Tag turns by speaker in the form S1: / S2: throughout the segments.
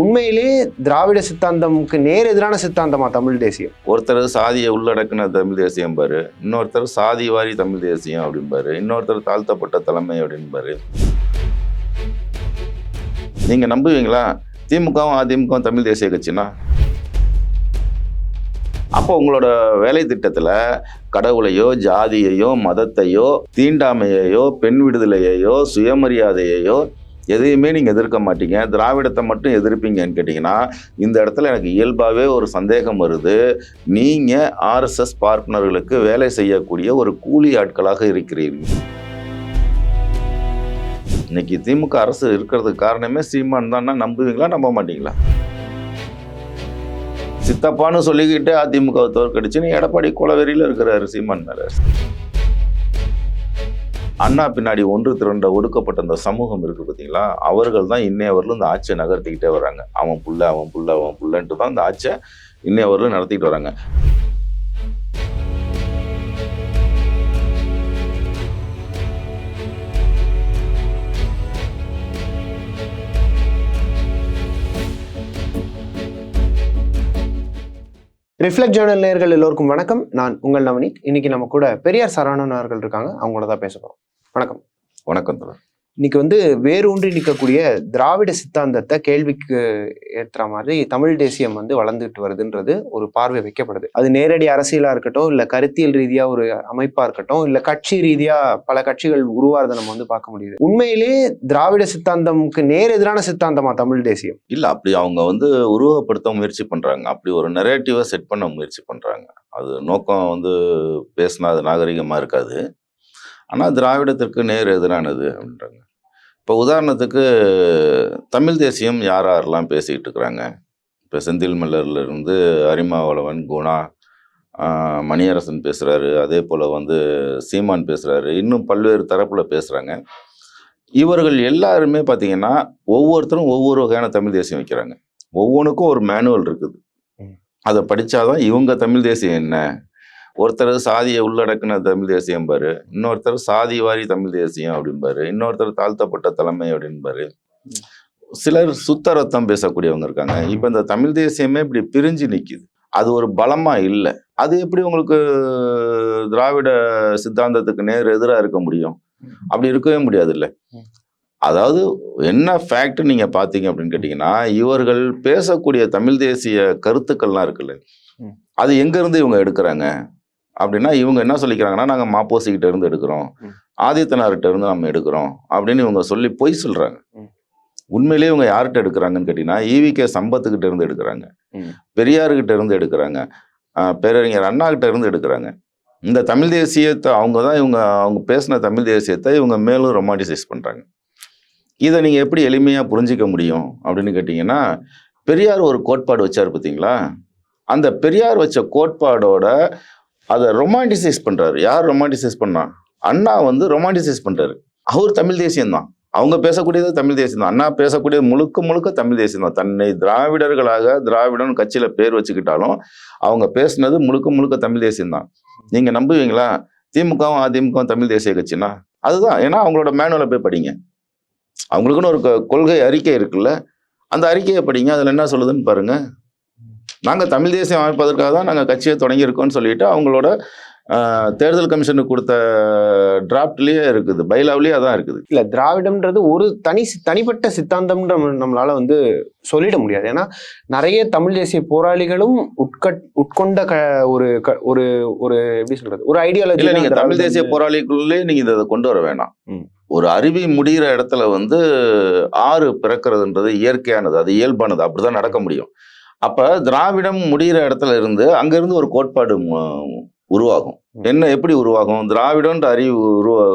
S1: உண்மையிலே திராவிட சித்தாந்தமுக்கு நேர் எதிரான சித்தாந்தமா தமிழ் தேசியம்?
S2: ஒருத்தர் சாதியை உள்ளடக்குன தமிழ் தேசியம் பாரு இன்னொருத்தர் சாதி வாரி தமிழ் தேசியம் அப்படிம்பாரு இன்னொருத்தர் தாழ்த்தப்பட்ட தலைமை அப்படின்பாரு நீங்க நம்புவீங்களா? திமுகவும் அதிமுகவும் தமிழ் தேசிய கட்சினா? அப்போ உங்களோட வேலை திட்டத்தில் கடவுளையோ ஜாதியையோ மதத்தையோ தீண்டாமையையோ பெண் விடுதலையையோ சுயமரியாதையையோ எதையுமே நீங்கள் எதிர்க்க மாட்டீங்க. திராவிடத்தை மட்டும் எதிர்ப்பீங்கன்னு கேட்டிங்கன்னா இந்த இடத்துல எனக்கு இயல்பாகவே ஒரு சந்தேகம் வருது. நீங்கள் ஆர்எஸ்எஸ் பார்ட்னர்களுக்கு வேலை செய்யக்கூடிய ஒரு கூலி ஆட்களாக இருக்கிறீர்கள். இன்னைக்கு திமுக அரசு இருக்கிறதுக்கு காரணமே சீமான் தான்னா நம்புவீங்களா நம்ப மாட்டீங்களா? சித்தப்பான்னு சொல்லிக்கிட்டு அதிமுக தோற்கடிச்சுன்னு எடப்பாடி குலவெறியில் இருக்கிறாரு சீமான் மேல. அண்ணா பின்னாடி ஒன்று திரண்ட ஒடுக்கப்பட்ட அந்த சமூகம் இருக்கு பார்த்தீங்களா? அவர்கள் தான் இன்னையவர்களும் இந்த ஆட்சியை நகர்த்திக்கிட்டே வராங்க. அவன் புள்ள அவன் புள்ள அவன் புள்ளன்ட்டு தான் இந்த ஆட்சியை இன்னையவர்களும் நடத்திக்கிட்டு வராங்க.
S1: ரிஃப்ளெக்ட் ஜேர்னல் நேர்கள் எல்லோருக்கும் வணக்கம். நான் உங்கள் நவனித் இன்னைக்கு நம்ம கூட பெரியார் சரவணன் அவர்கள் இருக்காங்க. அவங்கள தான் பேச போகிறோம் வணக்கம்.
S2: வணக்கம் தோழர்.
S1: இன்னைக்கு வந்து வேரூன்றி நிற்கக்கூடிய திராவிட சித்தாந்தத்தை கேள்விக்கு ஏற்ற மாதிரி தமிழ் தேசியம் வந்து வளர்ந்துட்டு வருதுன்றது ஒரு பார்வை வைக்கப்படுது. அது நேரடி அரசியலா இருக்கட்டும் இல்ல கருத்தியல் ரீதியா ஒரு அமைப்பா இருக்கட்டும் இல்ல கட்சி ரீதியா பல கட்சிகள் உருவாறதை நம்ம வந்து பார்க்க முடியுது. உண்மையிலே திராவிட சித்தாந்தமுக்கு நேர் எதிரான சித்தாந்தமா தமிழ் தேசியம்?
S2: இல்லை அப்படி அவங்க வந்து உருவப்படுத்த முயற்சி பண்ணுறாங்க அப்படி ஒரு நெரேட்டிவை செட் பண்ண முயற்சி பண்ணுறாங்க அது நோக்கம் வந்து பேசினா அது நாகரிகமாக இருக்காது. ஆனால் திராவிடத்திற்கு நேர் எதிரானது அப்படின்றாங்க. இப்போ உதாரணத்துக்கு தமிழ் தேசியம் யார் யாரெல்லாம் பேசிக்கிட்டு இருக்கிறாங்க? இப்போ செந்தில் மல்லர்ல இருந்து அரிமாவளவன் குணா மணியரசன் பேசுகிறாரு அதே போல் வந்து சீமான் பேசுகிறாரு இன்னும் பல்வேறு தரப்பில் பேசுகிறாங்க இவர்கள் எல்லாருமே பார்த்தீங்கன்னா ஒவ்வொருத்தரும் ஒவ்வொரு வகையான தமிழ் தேசியம் வைக்கிறாங்க. ஒவ்வொன்றுக்கும் ஒரு மேனுவல் இருக்குது. அதை படிச்சாதான் இவங்க தமிழ் தேசியம் என்ன? ஒருத்தர் சாதியை உள்ளடக்குன தமிழ் தேசியம் பாரு. இன்னொருத்தர் சாதி வாரி தமிழ் தேசியம் அப்படிம்பாரு இன்னொருத்தர் தாழ்த்தப்பட்ட தலைமை அப்படின்பாரு சிலர் சுத்த ரத்தம் பேசக்கூடியவங்க இருக்காங்க. இப்போ இந்த தமிழ் தேசியமே இப்படி பிரிஞ்சு நிக்குது. அது ஒரு பலமா இல்லை. அது எப்படி உங்களுக்கு திராவிட சித்தாந்தத்துக்கு நேர் எதிராக இருக்க முடியும்? அப்படி இருக்கவே முடியாது இல்லை. அதாவது என்ன ஃபேக்ட் நீங்க பாத்தீங்க அப்படின்னு கேட்டீங்கன்னா இவர்கள் பேசக்கூடிய தமிழ் தேசிய கருத்துக்கள்லாம் இருக்குல்ல. அது எங்க இருந்து இவங்க எடுக்கிறாங்க? அப்படின்னா இவங்க என்ன சொல்லிக்கிறாங்கன்னா நாங்க மாப்போசிக்கிட்ட இருந்து எடுக்கிறோம். ஆதித்தனார்கிட்ட இருந்து நம்ம எடுக்கிறோம் அப்படின்னு இவங்க சொல்லி பொய் சொல்றாங்க.
S1: ம்.
S2: உண்மையிலேயே இவங்க யார்கிட்ட எடுக்கிறாங்கன்னு கேட்டீங்கன்னா ஈவிகே சம்பத்துக்கிட்ட இருந்து எடுக்கிறாங்க.
S1: ம்.
S2: பெரியார்கிட்ட இருந்து எடுக்கிறாங்க. பேரறிஞர் அண்ணா கிட்ட இருந்து எடுக்கிறாங்க. இந்த தமிழ் தேசியத்தை அவங்க தான் இவங்க அவங்க பேசின தமிழ் தேசியத்தை இவங்க மேலும் ரொமாண்டிசைஸ் பண்ணுறாங்க இதை நீங்கள் எப்படி எளிமையாக புரிஞ்சிக்க முடியும் அப்படின்னு கேட்டிங்கன்னா பெரியார் ஒரு கோட்பாடு வச்சார் பார்த்தீங்களா? அந்த பெரியார் வச்ச கோட்பாடோட அதை ரொமான்டிசைஸ் பண்ணுறாரு யார் ரொமான்டிசைஸ் பண்ணா? அண்ணா வந்து ரொமான்டிசைஸ் பண்ணுறாரு அவர் தமிழ் தேசியம்தான். அவங்க பேசக்கூடியது தமிழ் தேசியம் தான் அண்ணா பேசக்கூடியது முழுக்க முழுக்க தமிழ் தேசியம் தான் தன்னை திராவிடர்களாக திராவிடன் கட்சியில் பேர் வச்சுக்கிட்டாலும் அவங்க பேசுனது முழுக்க முழுக்க தமிழ் தேசியம் தான் நீங்கள் நம்புவீங்களா? திமுகவும் அதிமுகவும் தமிழ் தேசிய கட்சினா அதுதான். ஏன்னா அவங்களோட மேனுவலை போய் படிங்க. அவங்களுக்குன்னு ஒரு கொள்கை அறிக்கை இருக்குல்ல. அந்த அறிக்கையை படிங்க. அதில் என்ன சொல்லுதுன்னு பாருங்கள் நாங்கள் தமிழ் தேசியம் அமைப்பதற்காக தான் நாங்கள் கட்சியை தொடங்கியிருக்கோம்னு சொல்லிட்டு அவங்களோட தேர்தல் கமிஷனுக்கு கொடுத்த டிராப்ட்லேயே இருக்குது பைலாவிலேயே அதான் இருக்குது.
S1: இல்ல திராவிடம்ன்றது ஒரு தனி தனிப்பட்ட சித்தாந்தம்ன்ற நம்ம- நம்மளால வந்து சொல்லிட முடியாது. ஏன்னா நிறைய தமிழ் தேசிய போராளிகளும் உட்கட் உட்கொண்ட க ஒரு க- ஒரு ஒரு எப்படி சொல்றது ஒரு ஐடியாலஜி
S2: இல்ல நீங்க தமிழ் தேசிய போராளிக்குள்ளே நீங்க இதை கொண்டு வர வேணாம். ஒரு அருவி முடிகிற இடத்துல வந்து ஆறு பிறக்கிறதுன்றது இயற்கையானது அது இயல்பானது அப்படிதான் நடக்க முடியும். அப்ப திராவிடம் முடிகிற இடத்துல இருந்து அங்கிருந்து ஒரு கோட்பாடு உருவாகும். என்ன எப்படி உருவாகும்? திராவிடம்ன்ற அறிவு உருவா.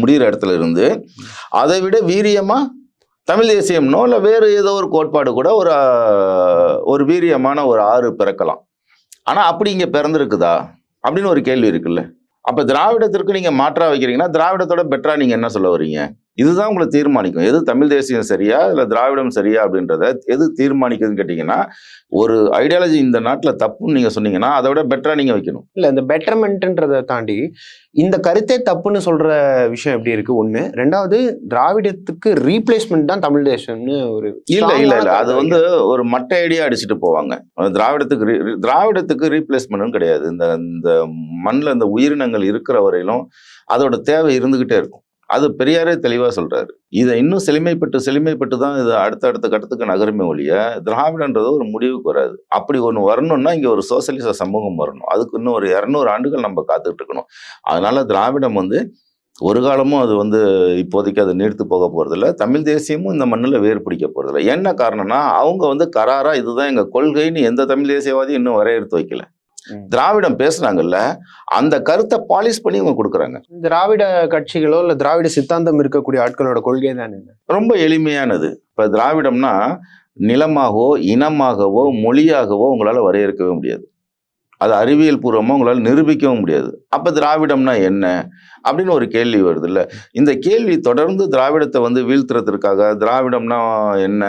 S2: முடிகிற இடத்துல இருந்து அதை விட வீரியமா தமிழ் தேசியம்னோ இல்லை வேறு ஏதோ ஒரு கோட்பாடு கூட ஒரு ஒரு வீரியமான ஒரு ஆறு பிறக்கலாம். ஆனா அப்படி இங்க பிறந்திருக்குதா? அப்படின்னு ஒரு கேள்வி இருக்குல்ல. அப்ப திராவிடத்திற்கு நீங்க மாற்றா வைக்கிறீங்கன்னா திராவிடத்தோட பெட்டரா நீங்க என்ன சொல்ல வர்றீங்க? இதுதான் உங்களை தீர்மானிக்கும். எது தமிழ் தேசியம் சரியா இல்லை திராவிடம் சரியா அப்படின்றத எது தீர்மானிக்குதுன்னு கேட்டிங்கன்னா ஒரு ஐடியாலஜி இந்த நாட்டில் தப்புன்னு நீங்கள் சொன்னீங்கன்னா அதை விட பெட்டராக நீங்கள் வைக்கணும்.
S1: இல்ல இந்த பெட்டர்மெண்ட்ன்றதை தாண்டி இந்த கருத்தே தப்புன்னு சொல்ற விஷயம் எப்படி இருக்கு? ஒண்ணு. ரெண்டாவது திராவிடத்துக்கு ரீப்ளேஸ்மெண்ட் தான் தமிழ் தேசம்னு ஒரு
S2: இல்ல இல்ல இல்ல. அது வந்து ஒரு மட்டை ஐடியா அடிச்சுட்டு போவாங்க. திராவிடத்துக்கு re- திராவிடத்துக்கு ரீப்ளேஸ்மெண்ட்டும் கிடையாது. இந்த இந்த மண்ணில் இந்த உயிரினங்கள் இருக்கிற வரையிலும் அதோட தேவை இருந்துகிட்டே இருக்கும். அது பெரியாரே தெளிவாக சொல்கிறாரு இதை இன்னும் செழுமைப்பட்டு செழுமைப்பட்டு தான் இது அடுத்த அடுத்த கட்டத்துக்கு நகருமே ஒழிய திராவிடன்றது ஒரு முடிவுக்கு வராது. அப்படி ஒன்று வரணும்னா இங்கே ஒரு சோசியலிச சமூகம் வரணும். அதுக்கு இன்னும் ஒரு இரநூறு ஆண்டுகள் நம்ம காத்துக்கிட்டு இருக்கணும். அதனால திராவிடம் வந்து ஒரு காலமும் அது வந்து இப்போதைக்கு அது நீர்த்து போக போகிறதில்ல தமிழ் தேசியமும் இந்த மண்ணில் வேறு பிடிக்க போகிறதில்ல என்ன காரணம்னா அவங்க வந்து கராராக இதுதான் எங்கள் கொள்கைன்னு எந்த தமிழ் தேசியவாதியும் இன்னும் வரையறுத்து வைக்கல. திராவிடம் பேசுனாங்கல்ல அந்த கருத்தை பாலிஷ் பண்ணி இவங்க கொடுக்குறாங்க.
S1: திராவிட கட்சிகளோ இல்ல திராவிட சித்தாந்தம் இருக்கக்கூடிய ஆட்களோட கொள்கை தான் என்ன?
S2: ரொம்ப எளிமையானது. இப்போ திராவிடம்னா நிலமாகவோ இனமாகவோ மொழியாகவோ உங்களால வரையறுக்கவே முடியாது. அது அறிவியல் பூர்வமாக உங்களால் நிரூபிக்கவும் முடியாது. அப்போ திராவிடம்னா என்ன? அப்படின்னு ஒரு கேள்வி வருது இல்ல இந்த கேள்வி தொடர்ந்து திராவிடத்தை வந்து வீழ்த்துறதுக்காக திராவிடம்னா என்ன?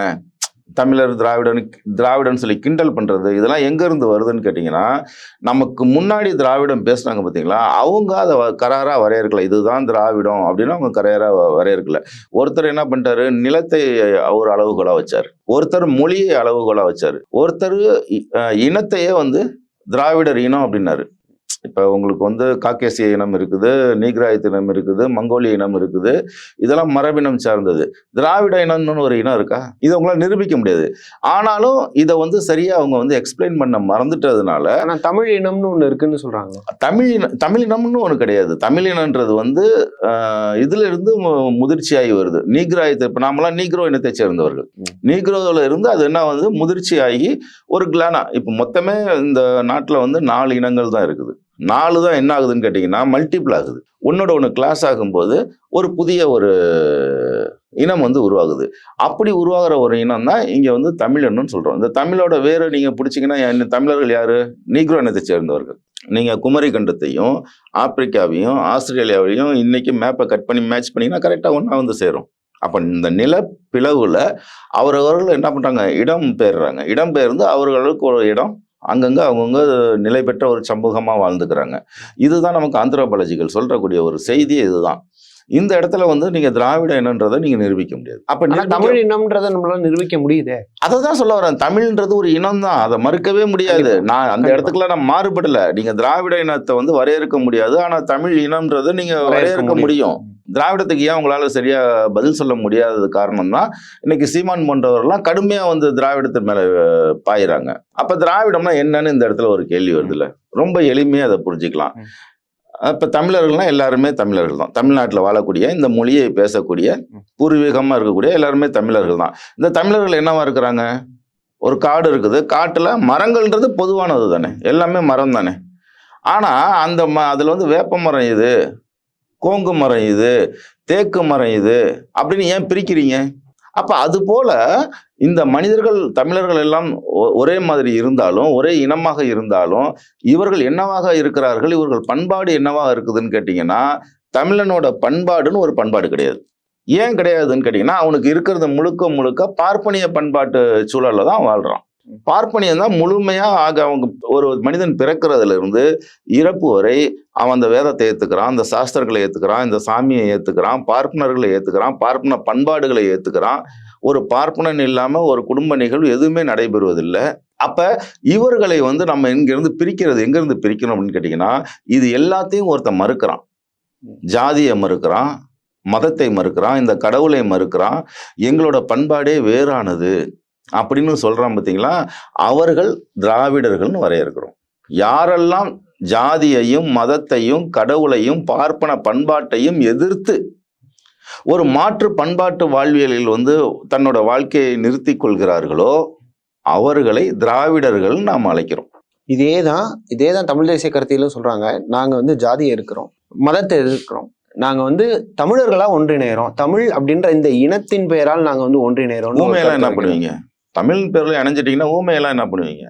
S2: தமிழர் திராவிடன் திராவிடன் சொல்லி கிண்டல் பண்ணுறது இதெல்லாம் எங்கேருந்து வருதுன்னு கேட்டிங்கன்னா நமக்கு முன்னாடி திராவிடம் பேசுனாங்க பார்த்தீங்களா? அவங்க அதை கராராக வரையறுக்கல. இதுதான் திராவிடம் அப்படின்னு அவங்க கரையராக வரையறுக்கல. ஒருத்தர் என்ன பண்ணிட்டாரு? நிலத்தை ஒரு அளவுகோலாக வச்சார். ஒருத்தர் மொழியை அளவுகோலாக வச்சார். ஒருத்தர் இ- இனத்தையே வந்து திராவிடர் இனம் அப்படின்னாரு. இப்போ உங்களுக்கு வந்து காக்கேசிய இனம் இருக்குது நீக்ராயத் இனம் இருக்குது மங்கோலிய இனம் இருக்குது. இதெல்லாம் மரபினம் சார்ந்தது. திராவிட இனம்னு ஒரு இனம் இருக்கா? இதை உங்களால் நிரூபிக்க முடியாது. ஆனாலும் இதை வந்து சரியா அவங்க வந்து எக்ஸ்பிளைன் பண்ண மறந்துட்டதுனால
S1: ஆனா தமிழ் இனம்னு ஒண்ணு இருக்குன்னு சொல்றாங்க.
S2: தமிழ் இன தமிழ் இனம்னு ஒன்று கிடையாது. தமிழ் இனன்றது வந்து ஆஹ், இதுல இருந்து மு- முதிர்ச்சியாகி வருது. நீக்ராயத்தை இப்போ நாமெல்லாம் நீக்ரோ இனத்தை சேர்ந்தவர்கள். நீக்ரோவில் இருந்து அது என்ன வந்து முதிர்ச்சியாகி ஒரு கிளானா இப்போ மொத்தமே இந்த நாட்டில் வந்து நாலு இனங்கள் தான் இருக்குது. நாலு தான் என்ன ஆகுதுன்னு கேட்டிங்கன்னா மல்டிபிள் ஆகுது. உன்னோட ஒன்று கிளாஸ் ஆகும்போது ஒரு புதிய ஒரு இனம் வந்து உருவாகுது. அப்படி உருவாகிற ஒரு இனம் தான் இங்கே வந்து தமிழன்னு சொல்கிறோம் இந்த தமிழோட வேறு நீங்கள் பிடிச்சிங்கன்னா என்ன- தமிழர்கள் யார்? நீக்ரோ இனத்தை சேர்ந்தவர்கள். நீங்கள் குமரி கண்டத்தையும் ஆப்பிரிக்காவையும் ஆஸ்திரேலியாவையும் இன்றைக்கி மேப்பை கட் பண்ணி மேட்ச் பண்ணிங்கன்னா கரெக்டாக ஒன்றா வந்து சேரும். அப்போ இந்த நிலப்பிளவில் அவரவர்கள் என்ன பண்ணுறாங்க இடம் பெயர்றாங்க. இடம் பெயர்ந்து அவர்களுக்கு ஒரு இடம் அங்கங்கே அவங்கவுங்க நிலை பெற்ற ஒரு சமூகமாக வாழ்ந்துக்கிறாங்க. இதுதான் நமக்கு ஆந்த்ரோபாலஜிகள் சொல்கிறக்கூடிய ஒரு செய்தி இதுதான். இந்த இடத்துல வந்து நீங்க திராவிட இனன்றதை நீங்க நிரூபிக்க முடியாது. அப்ப
S1: தமிழ் இனம்ன்றதை நம்மளால நிரூபிக்க முடியுதே?
S2: அதை தான் சொல்ல வரேன். தமிழ்ன்றது ஒரு இனம் தான் அதை மறுக்கவே முடியாது. நான் அந்த. இடத்துக்குலாம் நான் மாறுபடல. நீங்க திராவிட இனத்தை வந்து வரையறுக்க முடியாது. ஆனா தமிழ் இனம்ன்றதை நீங்க
S1: வரையறுக்க
S2: முடியும். திராவிடத்துக்கு ஏன் உங்களால சரியா பதில் சொல்ல முடியாதது காரணம் தான் இன்னைக்கு சீமான் போன்றவர்லாம் கடுமையா வந்து திராவிடத்தின் மேல பாயிறாங்க. அப்ப திராவிடம்னா என்னன்னு இந்த இடத்துல ஒரு கேள்வி வருதுல்ல. ரொம்ப எளிமையா அதை புரிஞ்சுக்கலாம். இப்ப தமிழர்கள்னா எல்லாருமே தமிழர்கள் தான் தமிழ்நாட்டில் வாழக்கூடிய இந்த மொழியை பேசக்கூடிய
S1: ம்.
S2: பூர்வீகமா இருக்கக்கூடிய எல்லாருமே தமிழர்கள் தான் இந்த தமிழர்கள் என்னவா இருக்கிறாங்க? ஒரு காடு இருக்குது. காட்டுல மரங்கள்ன்றது பொதுவானது தானே எல்லாமே மரம் தானே ஆனா அந்த ம அதுல வந்து வேப்ப மரம் இது கோங்கு மரம் இது தேக்கு மரம் இது அப்படின்னு ஏன் பிரிக்கிறீங்க? அப்ப அது போல இந்த மனிதர்கள் தமிழர்கள் எல்லாம் ஒ- ஒரே மாதிரி இருந்தாலும் ஒரே இனமாக இருந்தாலும் இவர்கள் என்னவாக இருக்கிறார்கள் இவர்கள் பண்பாடு என்னவாக இருக்குதுன்னு கேட்டிங்கன்னா தமிழனோட பண்பாடுன்னு ஒரு பண்பாடு கிடையாது. ஏன் கிடையாதுன்னு கேட்டிங்கன்னா அவனுக்கு இருக்கிறது முழுக்க முழுக்க பார்ப்பனிய பண்பாட்டு சூழலில் தான் வாழ்றான். பார்ப்பனியம் தான் முழுமையாக ஆக அவங்க ஒரு மனிதன் பிறக்கிறதுலேருந்து இறப்பு வரை அவன் அந்த வேதத்தை ஏத்துக்கிறான் அந்த சாஸ்திரங்களை ஏத்துக்கிறான் இந்த சாமியை ஏத்துக்கிறான் பார்ப்பனர்களை ஏத்துக்கிறான் பார்ப்பன பண்பாடுகளை ஏத்துக்கிறான். ஒரு பார்ப்பனன் இல்லாமல் ஒரு குடும்ப நிகழ்வு எதுவுமே நடைபெறுவதில்லை. அப்போ இவர்களை வந்து நம்ம இங்கிருந்து பிரிக்கிறது எங்கேருந்து பிரிக்கணும் அப்படின்னு கேட்டிங்கன்னா இது எல்லாத்தையும் ஒருத்தன் மறுக்கிறான். ஜாதியை மறுக்கிறான் மதத்தை மறுக்கிறான் இந்த கடவுளை மறுக்கிறான் எங்களோட பண்பாடே வேறானது. அப்படின்னு சொல்றான் பார்த்தீங்களா அவர்கள் திராவிடர்கள்னு வரையறுக்கிறோம். யாரெல்லாம் ஜாதியையும் மதத்தையும் கடவுளையும் பார்ப்பன பண்பாட்டையும் எதிர்த்து ஒரு மாற்று பண்பாட்டு வாழ்வியலில் வந்து தன்னோட வாழ்க்கையை நிறுத்தி கொள்கிறார்களோ அவர்களை திராவிடர்கள் நாம் அழைக்கிறோம்.
S1: இதே தான் இதே தான் தமிழ் தேசிய கருத்திலும் சொல்றாங்க. நாங்க வந்து ஜாதியை இருக்கிறோம் மதத்தை எதிர்க்கிறோம். நாங்க வந்து தமிழர்களா ஒன்றிணைகிறோம் தமிழ் அப்படின்ற இந்த இனத்தின் பெயரால் நாங்க வந்து ஒன்றிணைகிறோம்
S2: என்ன பண்ணுவீங்க? தமிழ் பேரில் இணைஞ்சிட்டிங்கன்னா ஊமையெல்லாம் என்ன பண்ணுவீங்க?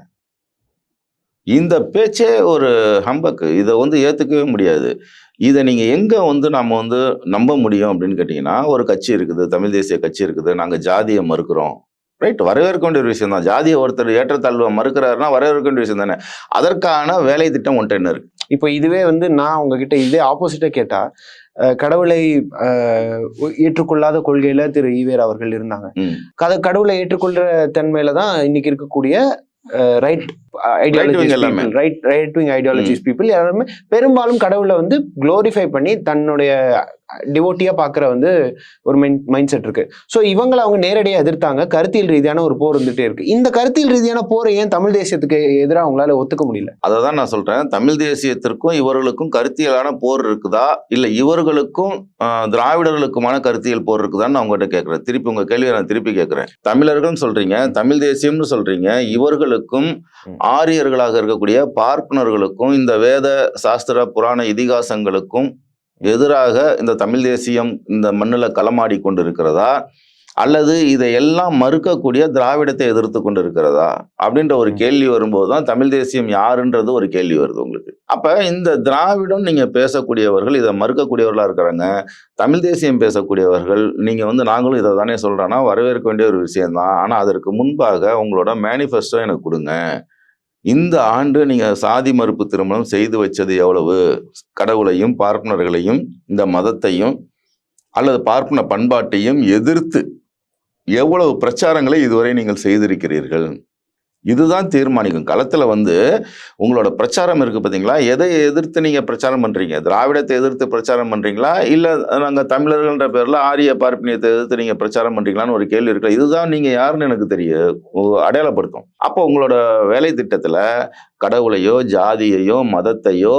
S2: இந்த பேச்சே ஒரு ஹம்பக்கு. இதை வந்து ஏற்றுக்கவே முடியாது. இதை நீங்கள் எங்க வந்து நம்ம வந்து நம்ப முடியும் அப்படின்னு கேட்டிங்கன்னா ஒரு கட்சி இருக்குது தமிழ் தேசிய கட்சி இருக்குது நாங்கள் ஜாதியை மறுக்கிறோம். ரைட்? வரவேற்க வேண்டிய ஒரு விஷயம் தான் ஜாதியை ஒருத்தர் ஏற்றத்தாழ்வை மறுக்கிறாருன்னா வரவேற்க வேண்டிய விஷயம் தானே. அதற்கான வேலை திட்டம் ஒன்றை என்ன இருக்கு?
S1: இப்போ இதுவே வந்து நான் உங்ககிட்ட இதே ஆப்போசிட்டாக கேட்டால் கடவுளை ஏற்றுக்கொள்ளாத கொள்கையில திரு ஈவேர் அவர்கள் இருந்தாங்க. கத கடவுளை ஏற்றுக்கொள்ற தன்மையில தான் இன்னைக்கு இருக்கக்கூடிய ரைட்
S2: wing எல்லாமே.
S1: Ideologies right right wing ideologies people எல்லாருமே பெரும்பாலும் கடவுளை வந்து க்ளோரிஃபை பண்ணி தன்னுடைய டிவோட்டியா பாக்குற வந்து ஒரு மைண்ட் செட் இருக்கு. ஸோ இவங்களை அவங்க நேரடியாக எதிர்த்தாங்க. கருத்தியல் ரீதியான ஒரு போர் இருந்துட்டே இருக்கு. இந்த கருத்தியல் ரீதியான போரை ஏன் தமிழ் தேசியத்துக்கு எதிராக அவங்களால ஒத்துக்க முடியல?
S2: அதை தான் நான் சொல்றேன். தமிழ் தேசியத்திற்கும் இவர்களுக்கும் கருத்தியலான போர் இருக்குதா? இல்ல இவர்களுக்கும் திராவிடர்களுக்குமான கருத்தியல் போர் இருக்குதான்னு நான் உங்ககிட்ட கேட்கறேன். திருப்பி உங்க கேள்வியை நான் திருப்பி கேட்கறேன். தமிழர்கள் சொல்றீங்க தமிழ் தேசியம்னு சொல்றீங்க இவர்களுக்கும். ஆரியர்களாக இருக்கக்கூடிய பார்ப்பனர்களுக்கும் இந்த வேத சாஸ்திர புராண இதிகாசங்களுக்கும் எதிராக இந்த தமிழ் தேசியம் இந்த மண்ணில் களமாடி கொண்டு இருக்கிறதா அல்லது இதையெல்லாம் மறுக்கக்கூடிய திராவிடத்தை எதிர்த்து கொண்டு இருக்கிறதா அப்படின்ற ஒரு. கேள்வி வரும்போது தான் தமிழ் தேசியம் யாருன்றது ஒரு கேள்வி வருது உங்களுக்கு. அப்ப இந்த திராவிடம் நீங்க பேசக்கூடியவர்கள் இதை மறுக்கக்கூடியவர்களா இருக்கிறாங்க. தமிழ் தேசியம் பேசக்கூடியவர்கள் நீங்க வந்து நாங்களும் இதை தானே சொல்றோன்னா வரவேற்க வேண்டிய ஒரு விஷயம்தான். ஆனா அதற்கு முன்பாக உங்களோட மேனிஃபெஸ்டோ எனக்கு கொடுங்க. இந்த ஆண்டு நீங்க சாதி மறுப்பு திருமணம் செய்து வச்சது எவ்வளவு? கடவுளையும் பார்ப்பனர்களையும் இந்த மதத்தையும் அல்லது பார்ப்பன பண்பாட்டையும் எதிர்த்து எவ்வளவு பிரச்சாரங்களை இதுவரை நீங்கள் செய்திருக்கிறீர்கள்? இதுதான் தீர்மானிக்கும். களத்தில் வந்து உங்களோட பிரச்சாரம் இருக்குது பார்த்தீங்களா எதை எதிர்த்து நீங்கள் பிரச்சாரம் பண்ணுறீங்க திராவிடத்தை எதிர்த்து பிரச்சாரம் பண்ணுறீங்களா இல்லை நாங்கள் தமிழர்கள்ன்ற பேரில் ஆரிய பார்ப்பனியத்தை எதிர்த்து நீங்கள் பிரச்சாரம் பண்ணுறீங்களான்னு ஒரு கேள்வி இருக்குல்ல. இதுதான் நீங்கள் யாருன்னு எனக்கு தெரியும் உ- அடையாளப்படுத்தும். அப்போ உங்களோட வேலை திட்டத்தில் கடவுளையோ ஜாதியையோ மதத்தையோ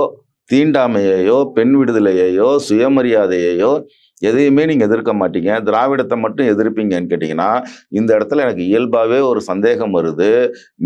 S2: தீண்டாமையையோ பெண் விடுதலையையோ சுயமரியாதையையோ எதையுமே நீங்க எதிர்க்க மாட்டீங்க. திராவிடத்தை மட்டும் எதிர்ப்பீங்கன்னு கேட்டீங்கன்னா இந்த இடத்துல எனக்கு இயல்பாவே ஒரு சந்தேகம் வருது.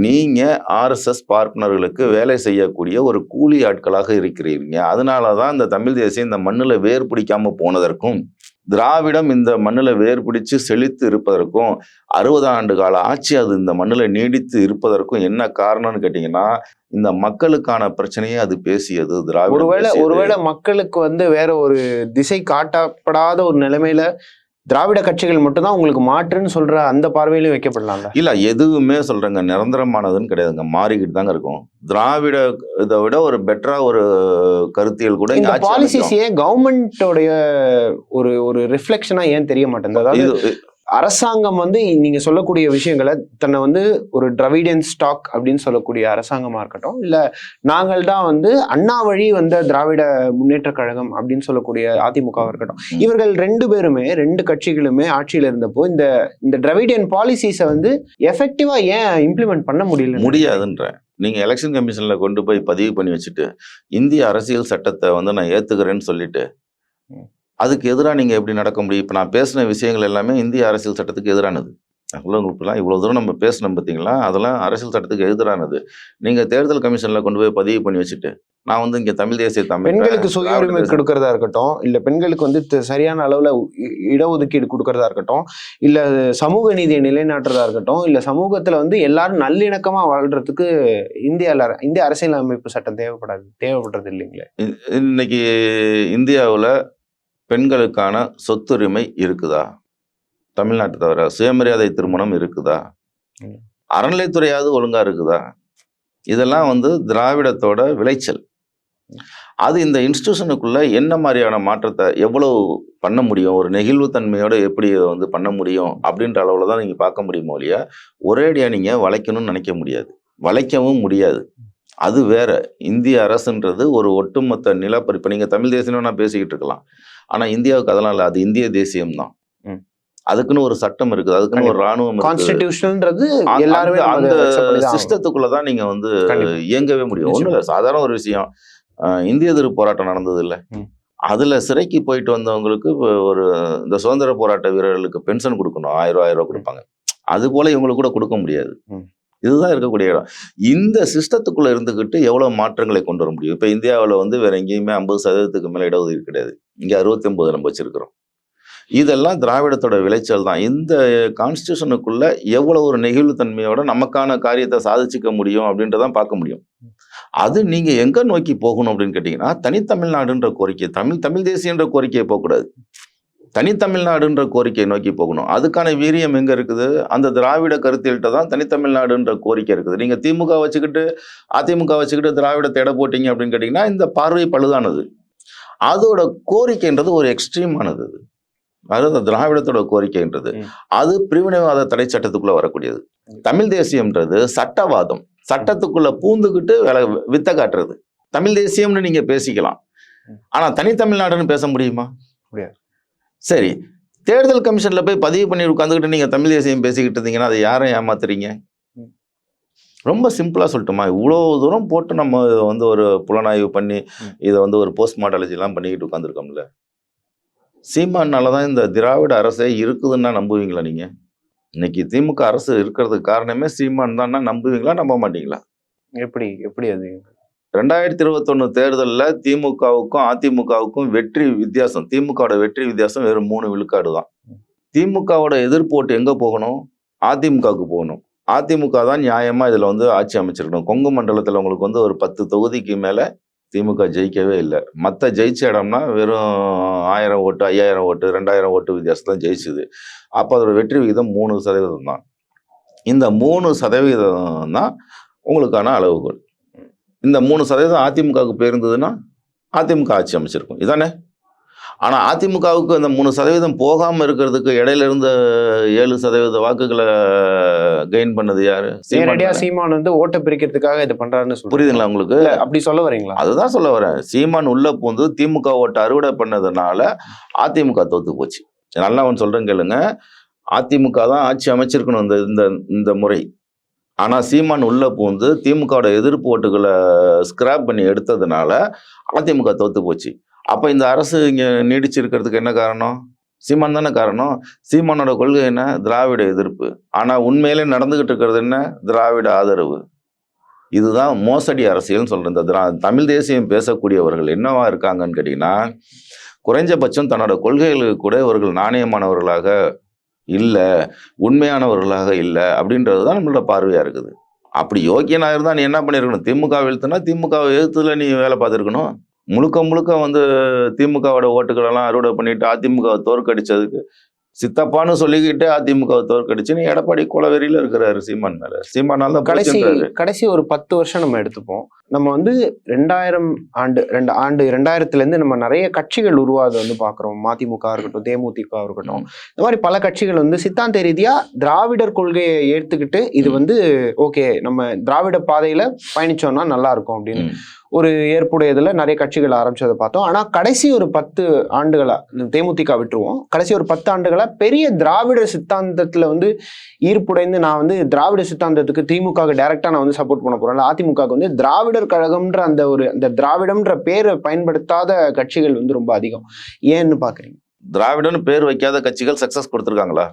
S2: நீங்க ஆர்எஸ்எஸ் பார்ப்பனர்களுக்கு வேலை செய்யக்கூடிய ஒரு கூலி ஆட்களாக இருக்கிறீங்க. அதனால தான் இந்த தமிழ் தேசியம் இந்த மண்ணில் வேர் பிடிக்காம போனதற்கும் திராவிடம் இந்த மண்ணில் வேர் பிடிச்சு செழித்து இருப்பதற்கும் அறுபது ஆண்டு கால ஆட்சி அது இந்த மண்ணில் நீடித்து இருப்பதற்கும் என்ன காரணம்னு கேட்டிங்கன்னா இந்த மக்களுக்கான பிரச்சனையை அது பேசியது திராவிடம்
S1: ஒருவேளை. ஒருவேளை மக்களுக்கு வந்து வேற ஒரு திசை காட்டப்படாத ஒரு நிலைமையில திராவிட கட்சிகள் மட்டும்தான் உங்களுக்கு மாற்றுன்னு சொல்ற அந்த பார்வையிலும் வைக்கப்படலாம்ல?
S2: இல்ல எதுவுமே சொல்றேங்க. நிரந்தரமானதுன்னு கிடையாதுங்க. மாறிக்கிட்டு தாங்க இருக்கும். திராவிட இதை விட ஒரு பெட்டரா ஒரு கருத்தியல் கூட
S1: இந்த பாலிசிஸ். ஏன் கவர்மெண்டோடைய ஒரு ஒரு ரிஃப்ளெக்ஷனா ஏன் தெரிய மாட்டேங்குது? அதாவது அரசாங்கம் வந்து நீங்க சொல்லக்கூடிய விஷயங்களை தன்னை வந்து ஒரு டிராவிடியன் ஸ்டாக் அப்படின்னு சொல்லக்கூடிய அரசாங்கமா இருக்கட்டும் இல்ல நாங்கள் தான் வந்து அண்ணா வழி வந்த திராவிட முன்னேற்ற கழகம் அப்படின்னு சொல்லக்கூடிய அதிமுக இருக்கட்டும். இவர்கள் ரெண்டு பேருமே ரெண்டு கட்சிகளுமே ஆட்சியில இருந்தப்போ இந்த இந்த டிராவிடியன் பாலிசிஸை வந்து எஃபெக்டிவா ஏன் இம்ப்ளிமெண்ட் பண்ண முடியல
S2: முடியாதுன்ற நீங்க எலெக்ஷன் கமிஷன்ல கொண்டு போய் பதிவு பண்ணி வச்சுட்டு இந்திய அரசியல் சட்டத்தை வந்து நான் ஏத்துக்கிறேன்னு சொல்லிட்டு. அதுக்கு எதிராக நீங்க எப்படி நடக்க முடியும்? இப்போ நான் பேசின விஷயங்கள் எல்லாமே இந்திய அரசியல் சட்டத்துக்கு எதிரானது. உங்களுக்குலாம் இவ்வளோ தூரம் நம்ம பேசணும் பார்த்தீங்களா? அதெல்லாம் அரசியல் சட்டத்துக்கு எதிரானது. நீங்கள் தேர்தல் கமிஷனில் கொண்டு போய் பதிவு பண்ணி வச்சுட்டு நான் வந்து இங்கே தமிழ் தேசியத்தை அமைப்பேன்,
S1: பெண்களுக்கு சுய உரிமை கொடுக்கறதா இருக்கட்டும் இல்ல பெண்களுக்கு வந்து சரியான அளவுல இடஒதுக்கீடு கொடுக்கறதா இருக்கட்டும் இல்ல சமூக நீதியை நிலைநாட்டுறதா இருக்கட்டும் இல்ல சமூகத்துல வந்து எல்லாரும் நல்லிணக்கமா வாழ்றதுக்கு இந்திய அல- இந்திய அரசியல் அமைப்பு சட்டம் தேவைப்படாது தேவைப்படுறது இல்லைங்களே?
S2: இன்னைக்கு இந்தியாவில் பெண்களுக்கான சொத்துரிமை இருக்குதா? தமிழ்நாட்டை தவிர சுயமரியாதை திருமணம் இருக்குதா. அறநிலைத்துறையாவது ஒழுங்கா இருக்குதா? இதெல்லாம் வந்து திராவிடத்தோட விளைச்சல். அது இந்த இன்ஸ்டியூஷனுக்குள்ள என்ன மாதிரியான மாற்றத்தை எவ்வளவு பண்ண முடியும்? ஒரு நெகிழ்வுத்தன்மையோட எப்படி இதை வந்து பண்ண முடியும்? அப்படின்ற அளவுல தான் நீங்க பார்க்க முடியுமோ இல்லையா? ஒரேடியா நீங்க வளைக்கணும்னு நினைக்க முடியாது. வளைக்கவும் முடியாது. அது வேற. இந்திய அரசுன்றது ஒரு ஒட்டுமொத்த நிலப்பரி இப்போ நீங்கள் தமிழ் தேசியம் நான் பேசிக்கிட்டு இருக்கலாம். ஆனால் இந்தியாவுக்கு அதெல்லாம் இல்லை. அது இந்திய தேசியம் தான். அதுக்குன்னு ஒரு சட்டம் இருக்குது. அதுக்குன்னு ஒரு ராணுவம்
S1: கான்ஸ்டிடியூஷன்ன்றது எல்லாருமே
S2: அந்த-
S1: பண்ணி தான் ஆகணும்.
S2: சிஸ்டத்துல தான் நீங்க வந்து. இயங்கவே முடியும். இல்ல சாதாரண ஒரு விஷயம். இந்திய எதிர்ப்பு போராட்டம் நடந்தது இல்ல. அதுல சிறைக்கு போயிட்டு வந்தவங்களுக்கு ஒரு இந்த சுதந்திர போராட்ட வீரர்களுக்கு பென்ஷன் கொடுக்கணும். ஆயிரம் ரூபாய் கொடுப்பாங்க. அது போல இவங்களுக்கு கூட கொடுக்க முடியாது. இதுதான் இருக்கக்கூடிய இடம். இந்த சிஸ்டத்துக்குள்ள இருந்துகிட்டு எவ்வளவு மாற்றங்களை கொண்டு வர முடியும்? இப்ப இந்தியாவுல வந்து வேற எங்கேயுமே ஐம்பது சதவீதத்துக்கு மேல இடஒதுக்கீடு கிடையாது. இங்கே அறுபத்தி ஒன்பது நம்ம வச்சிருக்கிறோம். இதெல்லாம் திராவிடத்தோட விளைச்சல் தான். இந்த கான்ஸ்டியூஷனுக்குள்ள எவ்வளவு ஒரு நெகிழ்வுத்தன்மையோட நமக்கான காரியத்தை சாதிச்சுக்க முடியும் அப்படின்றதான் பார்க்க முடியும். அது நீங்க எங்க நோக்கி போகணும் அப்படின்னு கேட்டீங்கன்னா தனித்தமிழ்நாடுன்ற கோரிக்கை தமிழ் தமிழ் தேசியன்ற கோரிக்கையை போகக்கூடாது. தனித்தமிழ்நாடுன்ற கோரிக்கையை நோக்கி போகணும். அதுக்கான வீரியம் எங்க இருக்குது? அந்த திராவிட கருத்தியல்கிட்ட தான் தனித்தமிழ்நாடுன்ற கோரிக்கை இருக்குது. நீங்க திமுக வச்சுக்கிட்டு அதிமுக வச்சுக்கிட்டு திராவிடத்தை எடை போட்டீங்க அப்படின்னு கேட்டீங்கன்னா இந்த பார்வை பழுதானது. அதோட கோரிக்கைன்றது ஒரு எக்ஸ்ட்ரீமானது அது. அந்த திராவிடத்தோட கோரிக்கைன்றது. அது பிரிவினைவாத தடை சட்டத்துக்குள்ள வரக்கூடியது. தமிழ் தேசியம்ன்றது சட்டவாதம். சட்டத்துக்குள்ள பூந்துக்கிட்டு வேலை வித்த காட்டுறது. தமிழ் தேசியம்னு நீங்க பேசிக்கலாம்.
S1: ம்.
S2: ஆனா தனித்தமிழ்நாடுன்னு பேச முடியுமா?
S1: முடியாது.
S2: சரி தேர்தல் கமிஷனில் போய் பதிவு பண்ணி உட்காந்துக்கிட்டு நீங்கள் தமிழ் தேசியம் பேசிக்கிட்டு இருந்தீங்கன்னா அதை யாரை ஏமாத்துறீங்க? ரொம்ப சிம்பிளாக சொல்லட்டுமா? இவ்வளோ தூரம் போட்டு நம்ம இதை வந்து ஒரு புலனாய்வு பண்ணி இதை வந்து ஒரு போஸ்ட் மார்டாலஜிலாம் பண்ணிக்கிட்டு உட்காந்துருக்கோம்ல சீமானால தான் இந்த திராவிட அரசே இருக்குதுன்னா நம்புவீங்களா நீங்கள் இன்னைக்கு திமுக அரசு இருக்கிறதுக்கு காரணமே சீமான் தான்னா நம்புவீங்களா நம்ப மாட்டீங்களா?
S1: எப்படி எப்படி அது?
S2: ரெண்டாயிரத்தி இருபத்தொன்னு தேர்தலில் திமுகவுக்கும் அதிமுகவுக்கும் வெற்றி வித்தியாசம். திமுகவோட வெற்றி வித்தியாசம் வெறும் மூணு விழுக்காடு தான். திமுகவோட எதிர்ப்பு ஓட்டு போகணும்? அதிமுகவுக்கு போகணும். அதிமுக தான் நியாயமாக இதில் வந்து ஆட்சி அமைச்சிருக்கணும். கொங்கு மண்டலத்தில் உங்களுக்கு வந்து ஒரு பத்து தொகுதிக்கு மேலே திமுக ஜெயிக்கவே இல்லை. மற்ற ஜெயிச்ச இடம்னா வெறும் ஆயிரம் ஓட்டு ஐயாயிரம் ஓட்டு ரெண்டாயிரம் ஓட்டு வித்தியாசம் தான் ஜெயிச்சுது. அப்போ அதோட வெற்றி விகிதம் மூணு சதவீதம் தான். இந்த மூணு சதவீதம் தான் உங்களுக்கான அளவுகள் இந்த மூணு சதவீதம் அதிமுகவுக்கு போயிருந்ததுன்னா அதிமுக ஆட்சி அமைச்சிருக்கும். இதானே? ஆனால் அதிமுகவுக்கு அந்த மூணு சதவீதம் போகாமல் இருக்கிறதுக்கு இடையில இருந்த ஏழு சதவீத வாக்குகளை கெயின் பண்ணது யாரு? சீமான்
S1: நேரடியா
S2: தானே?
S1: சீமான் வந்து ஓட்டை பிரிக்கிறதுக்காக இது பண்றாருன்னு சொல்றீங்க.
S2: புரியுதுங்களா உங்களுக்கு?
S1: அப்படி சொல்ல வரீங்களா?
S2: அதுதான் சொல்ல வரேன். சீமான் உள்ள பூந்து திமுக ஓட்டு அறுவடை பண்ணதுனால அதிமுக தோத்து போச்சு. நல்லா ஒன்று சொல்றேன் கேளுங்க. அதிமுக தான் ஆட்சி அமைச்சிருக்கணும் இந்த இந்த இந்த முறை. ஆனால் சீமான் உள்ளே பூந்து திமுகவோட எதிர்ப்பு ஓட்டுகளை ஸ்கிராப் பண்ணி எடுத்ததுனால அதிமுக தோத்து போச்சு. அப்போ இந்த அரசு இங்கே நீடிச்சிருக்கிறதுக்கு என்ன காரணம்? சீமான் தானே காரணம். சீமானோட கொள்கை என்ன? திராவிட எதிர்ப்பு. ஆனால் உண்மையிலே நடந்துகிட்டு இருக்கிறது என்ன? திராவிட ஆதரவு. இதுதான் மோசடி அரசியல்னு சொல்கிறேன் இந்த திரா தமிழ் தேசியம் பேசக்கூடியவர்கள் என்னவா இருக்காங்கன்னு கேட்டிங்கன்னா குறைஞ்சபட்சம் தன்னோட கொள்கைகளுக்கு கூட இவர்கள் நாணயமானவர்களாக இல்லை உண்மையானவர்களாக இல்லை அப்படின்றது தான் நம்மளோட பார்வையாக இருக்குது. அப்படி யோக்கியனா இருந்தால் நீ என்ன பண்ணியிருக்கணும் திமுக வீழ்த்துனா திமுக எழுத்துல நீ வேலை பார்த்துருக்கணும். முழுக்க முழுக்க வந்து திமுகவோட ஓட்டுகளெல்லாம் அறுவடை பண்ணிட்டு அதிமுக தோற்கடிச்சதுக்கு சித்தப்பான்னு சொல்லிக்கிட்டு அதிமுக தோற்கடிச்சு நீ எடப்பாடி குலவெறியில இருக்கிறாரு சீமான் மேல. சீமானால்
S1: கடைசி. கடைசி ஒரு பத்து வருஷம் நம்ம எடுத்துப்போம். நம்ம வந்து ரெண்டாயிரம் ஆண்டு ரெண்டு ஆண்டு ரெண்டாயிரத்துல இருந்து நம்ம நிறைய கட்சிகள் உருவாது வந்து பாக்குறோம் மதிமுக இருக்கட்டும் தேமுதிக இருக்கட்டும். இந்த மாதிரி பல கட்சிகள் வந்து சித்தாந்த ரீதியா திராவிடர் கொள்கையை ஏத்துக்கிட்டு இது. வந்து ஓகே நம்ம திராவிட பாதையில பயணிச்சோம்னா நல்லா இருக்கும் அப்படின்னு. ஒரு ஏற்புடையதுல நிறைய கட்சிகள் ஆரம்பிச்சதை பார்த்தோம். ஆனா கடைசி ஒரு பத்து ஆண்டுகளா இந்த தேமுதிக விட்டுருவோம். கடைசி ஒரு பத்து ஆண்டுகளா பெரிய திராவிட சித்தாந்தத்துல வந்து ஈர்ப்புடைந்து நான் வந்து திராவிட சித்தாந்தத்துக்கு திமுக டைரக்டா நான் வந்து சப்போர்ட் பண்ண போறேன். அதிமுக வந்து திராவிடர் கழகம்ன்ற அந்த ஒரு அந்த திராவிடம்ன்ற பேரை பயன்படுத்தாத கட்சிகள் வந்து ரொம்ப அதிகம். ஏன்னு பாக்குறீங்க?
S2: திராவிடன்னு பேர் வைக்காத கட்சிகள் சக்சஸ் கொடுத்துருக்காங்களா?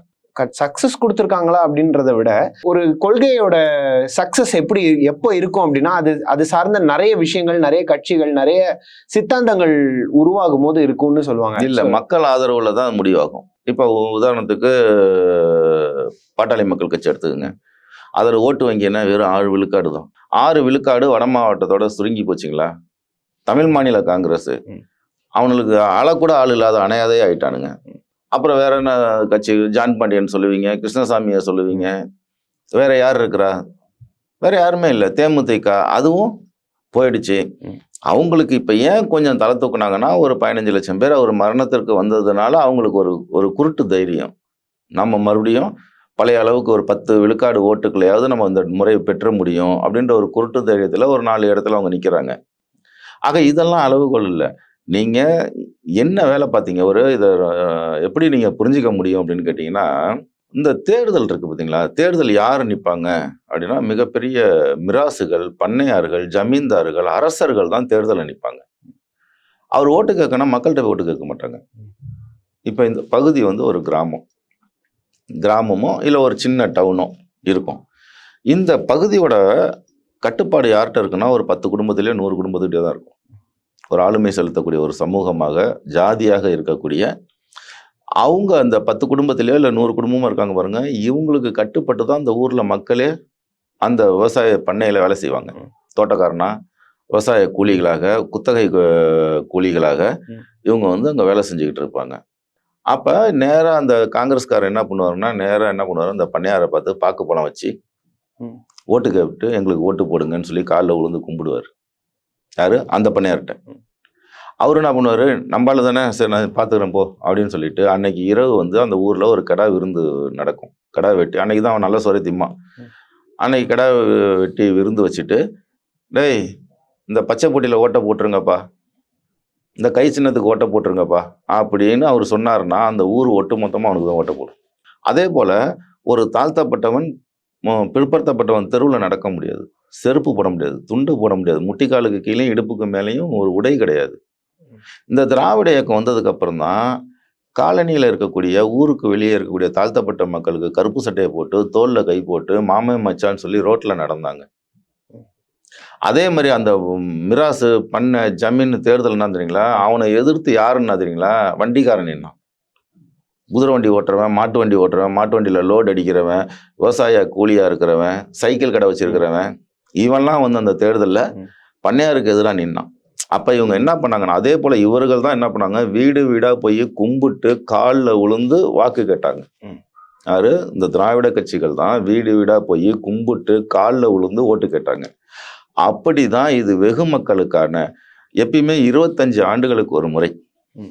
S1: சக்சஸ் கொடுத்துருக்காங்களா அப்படின்றத விட ஒரு கொள்கையோட சக்சஸ் எப்படி எப்போ இருக்கும் அப்படின்னா அது அது சார்ந்த நிறைய விஷயங்கள் நிறைய கட்சிகள் நிறைய சித்தாந்தங்கள் உருவாகும் போது இருக்கும்னு சொல்லுவாங்க.
S2: இல்ல மக்கள் ஆதரவுல தான் முடிவாகும். இப்போ உதாரணத்துக்கு பாட்டாளி மக்கள் கட்சி எடுத்துக்கோங்க. அதில் ஓட்டு வங்கி என்ன வெறும் ஆறு விழுக்காடு தான். ஆறு விழுக்காடு வட மாவட்டத்தோட சுருங்கி போச்சுங்களா? தமிழ் மாநில காங்கிரஸ். அவனுக்கு ஆளக்கூட ஆள் இல்லாத அணையாதே ஆயிட்டானுங்க. அப்புறம் வேற என்ன கட்சி? ஜான் பாண்டியன் சொல்லுவீங்க கிருஷ்ணசாமியை சொல்லுவீங்க. வேற யார் இருக்கிறா? வேற யாருமே இல்லை. தேமுதிக அதுவும் போயிடுச்சு. அவங்களுக்கு இப்போ ஏன் கொஞ்சம் தலை தூக்குனாங்கன்னா ஒரு பதினஞ்சு லட்சம் பேர் அவர் மரணத்திற்கு வந்ததுனால அவங்களுக்கு ஒரு ஒரு குருட்டு தைரியம். நம்ம மறுபடியும் பழைய அளவுக்கு ஒரு பத்து விழுக்காடு ஓட்டுக்களையாவது நம்ம இந்த முறையை பெற்ற முடியும் அப்படின்ற ஒரு குருட்டு தைரியத்தில் ஒரு நாலு இடத்துல அவங்க நிற்கிறாங்க ஆக இதெல்லாம் அளவுகோல் இல்லை. நீங்கள் என்ன வேலை பார்த்தீங்க? ஒரு இதை எப்படி நீங்கள் புரிஞ்சிக்க முடியும் அப்படின்னு கேட்டிங்கன்னா இந்த தேர்தல் இருக்குது பார்த்தீங்களா? தேர்தல் யார் நிற்பாங்க அப்படின்னா மிகப்பெரிய மிராசுகள் பண்ணையார்கள் ஜமீன்தார்கள் அரசர்கள் தான் தேர்தலில் நிற்பாங்க அவர் ஓட்டு கேட்கணும் மக்கள்கிட்ட ஓட்டு கேட்க மாட்டாங்க. இப்போ இந்த பகுதி வந்து ஒரு கிராமம். கிராமமோ இல்லை ஒரு சின்ன டவுனோ இருக்கும். இந்த பகுதியோட கட்டுப்பாடு யார்கிட்ட இருக்குன்னா ஒரு பத்து குடும்பத்திலே நூறு குடும்பத்துக்கிட்டே தான் இருக்கும். ஒரு ஆளுமை செலுத்தக்கூடிய ஒரு சமூகமாக ஜாதியாக இருக்கக்கூடிய அவங்க அந்த பத்து குடும்பத்திலேயோ இல்லை நூறு குடும்பமும் இருக்காங்க பாருங்க இவங்களுக்கு கட்டுப்பட்டு தான் அந்த ஊரில் மக்களே அந்த விவசாய பண்ணையில் வேலை செய்வாங்க. தோட்டக்காரனா விவசாய கூலிகளாக குத்தகை கூலிகளாக. இவங்க வந்து அங்கே வேலை செஞ்சுக்கிட்டு இருப்பாங்க. அப்போ நேராக அந்த காங்கிரஸ்காரர் என்ன பண்ணுவாருன்னா நேராக என்ன பண்ணுவாரு? அந்த பண்ணையாரை பார்த்து பாக்கு பழம் வச்சு. ஓட்டு கேட்டு எங்களுக்கு ஓட்டு போடுங்கன்னு சொல்லி காலில் விழுந்து கும்பிடுவார். யாரு? அந்த பண்ணையார்கிட்ட. அவர் என்ன பண்ணுவார்? நம்பால தானே சரி நான் பார்த்துக்கிறேன் போ அப்படின்னு சொல்லிட்டு அன்னைக்கு இரவு வந்து அந்த ஊரில் ஒரு கடா விருந்து நடக்கும். கடா வெட்டி அன்னைக்கு தான் அவன் நல்ல சொரை திம்மா.
S1: ம்.
S2: அன்னைக்கு கடா வெட்டி விருந்து வச்சுட்டு டேய் இந்த பச்சை பொட்டியில் ஓட்டை போட்டுருங்கப்பா. இந்த கை சின்னத்துக்கு ஓட்டை போட்டுருங்கப்பா அப்படின்னு அவர் சொன்னார்னா அந்த ஊர் ஒட்டு மொத்தமாக அவனுக்கு தான் ஓட்டை போடும். அதே போல் ஒரு தாழ்த்தப்பட்டவன் பிற்படுத்தப்பட்டவன் தெருவில் நடக்க முடியாது. செருப்பு போட முடியாது துண்டு போட முடியாது. முட்டிக்காலுக்கு கீழே இடுப்புக்கு மேலேயும் ஒரு உடை கிடையாது. இந்த திராவிட இயக்கம் வந்ததுக்கப்புறம் தான் காலனியில் இருக்கக்கூடிய ஊருக்கு வெளியே இருக்கக்கூடிய தாழ்த்தப்பட்ட மக்களுக்கு கருப்பு சட்டையை போட்டு தோலில் கை போட்டு மாமே மச்சான்னு சொல்லி ரோட்டில் நடந்தாங்க. அதே மாதிரி அந்த மிராசு பண்ண ஜமீன் தேர்தல் என்ன தெரியுங்களா? அவனை எதிர்த்து யாருன்னா தெரியுங்களா? வண்டிக்காரன் நின்னான் குதிரை வண்டி ஓட்டுறவன் மாட்டு வண்டி ஓட்டுறவன் மாட்டு வண்டியில் லோட் அடிக்கிறவன் விவசாய கூலியா இருக்கிறவன் சைக்கிள் கடை வச்சிருக்கிறவன் இவன்லாம் வந்து அந்த தேர்தலில். பண்ணையாருக்கு எதிராக நின்னான். அப்போ இவங்க என்ன பண்ணாங்கன்னா அதே போல் இவர்கள் தான் என்ன பண்ணாங்க? வீடு வீடாக போய் கும்பிட்டு காலில் விழுந்து வாக்கு கேட்டாங்க. யாரு? இந்த திராவிட கட்சிகள் தான் வீடு வீடாக போய் கும்பிட்டு காலில் விழுந்து ஓட்டு கேட்டாங்க. அப்படி தான் இது வெகு மக்களுக்கான எப்பயுமே இருபத்தஞ்சு ஆண்டுகளுக்கு ஒரு முறை.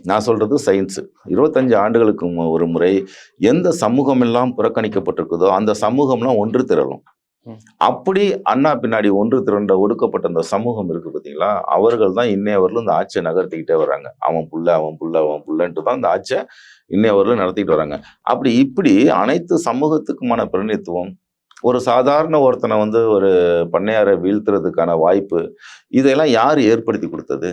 S2: நான் சொல்றது சயின்ஸ் இருபத்தஞ்சு ஆண்டுகளுக்கு ஒரு முறை எந்த சமூகம் எல்லாம் புறக்கணிக்கப்பட்டிருக்குதோ அந்த சமூகம்லாம் ஒன்று திரளும். அப்படி அண்ணா பின்னாடி ஒன்று திரண்ட ஒடுக்கப்பட்ட அந்த சமூகம் இருக்கு பார்த்தீங்களா? அவர்கள் தான் இன்னையவர்களும் இந்த ஆட்சியை நகர்த்திக்கிட்டே வராங்க. அவன் புள்ள அவன் புள்ள அவன் புள்ளன்ட்டு தான் இந்த ஆட்சியை இன்னையவர்களும் நடத்திட்டு வராங்க. அப்படி இப்படி அனைத்து சமூகத்துக்குமான பிரதிநிதித்துவம் ஒரு சாதாரண ஒருத்தனை வந்து ஒரு பண்ணையாரை வீழ்த்துறதுக்கான வாய்ப்பு இதெல்லாம் யார் ஏற்படுத்தி கொடுத்தது?